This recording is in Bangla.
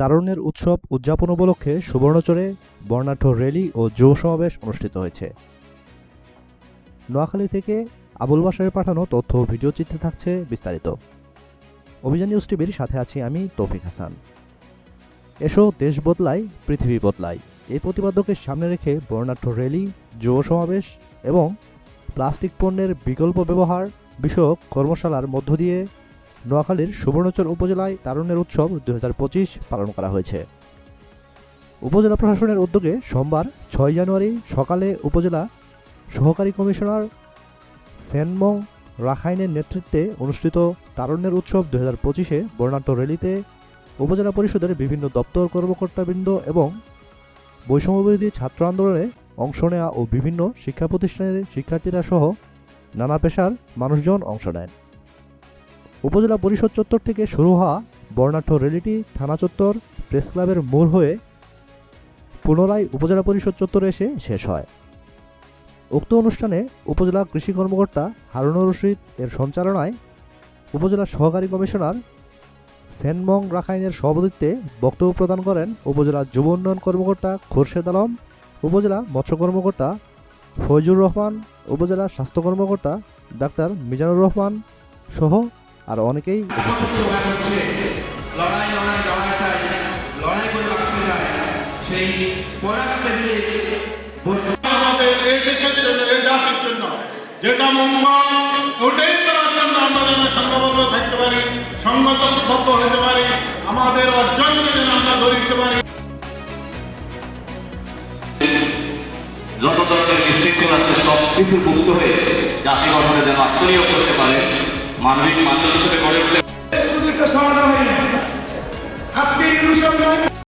তারুণ্যের উৎসব উদযাপন উপলক্ষে সুবর্ণচরে বর্ণাঢ্য র্যালি ও যুব সমাবেশ অনুষ্ঠিত হয়েছে। নোয়াখালী থেকে আবুল বাসারের পাঠানো তথ্য ভিডিও চিত্রে থাকছে বিস্তারিত। অভিযান নিউজ টিভির সাথে আছি আমি তৌফিক হাসান। এসো দেশ বদলায় পৃথিবী বদলায় এই প্রতিপাদ্যকে সামনে রেখে বর্ণাঢ্য র্যালি, যুব সমাবেশ এবং প্লাস্টিক পণ্যের বিকল্প ব্যবহার বিষয়ক কর্মশালার মধ্য দিয়ে নোয়াখালীর সুবর্ণচর উপজেলায় তারুণ্যের উৎসব দু হাজার পঁচিশ পালন করা হয়েছে। উপজেলা প্রশাসনের উদ্যোগে সোমবার ছয় জানুয়ারি সকালে উপজেলা সহকারী কমিশনার সেনমং রাখাইনের নেতৃত্বে অনুষ্ঠিত তারুণ্যের উৎসব দু হাজার পঁচিশে বর্ণাঢ্য র্যালিতে উপজেলা পরিষদের বিভিন্ন দপ্তর কর্মকর্তাবৃন্দ এবং বৈষম্যবিরোধী ছাত্র আন্দোলনে অংশ নেওয়া ও বিভিন্ন শিক্ষা প্রতিষ্ঠানের শিক্ষার্থীরা সহ নানা পেশার মানুষজন অংশ নেন। উপজেলা পরিষদ চত্বর থেকে শুরু হওয়া বর্ণাঢ্য র্যালিটি থানা চত্বর প্রেস ক্লাবের মোড় হয়ে পুনরায় উপজেলা পরিষদ চত্বরে এসে শেষ হয়। উক্ত অনুষ্ঠানে উপজেলা কৃষি কর্মকর্তা হারুনুর রশিদ এর সঞ্চালনায় উপজেলা সহকারী কমিশনার সেনমং রাখাইনের সভাপতিত্বে বক্তব্য প্রদান করেন উপজেলা যুব উন্নয়ন কর্মকর্তা খোরশেদ আলম, উপজেলা মৎস্য কর্মকর্তা ফয়জুর রহমান, উপজেলা স্বাস্থ্য কর্মকর্তা ডাক্তার মিজানুর রহমান সহ আর অনেকেই এই দেশের জন্য এই জন্য যেটা আমরা থাকতে পারি আমাদের আমরা ধরে পারি আছে সব কিছু মুক্ত হয়ে জাতি গঠনে যেন আত্মনিয়োগ করতে পারে মানবিক মানুষ হিসেবে গড়ে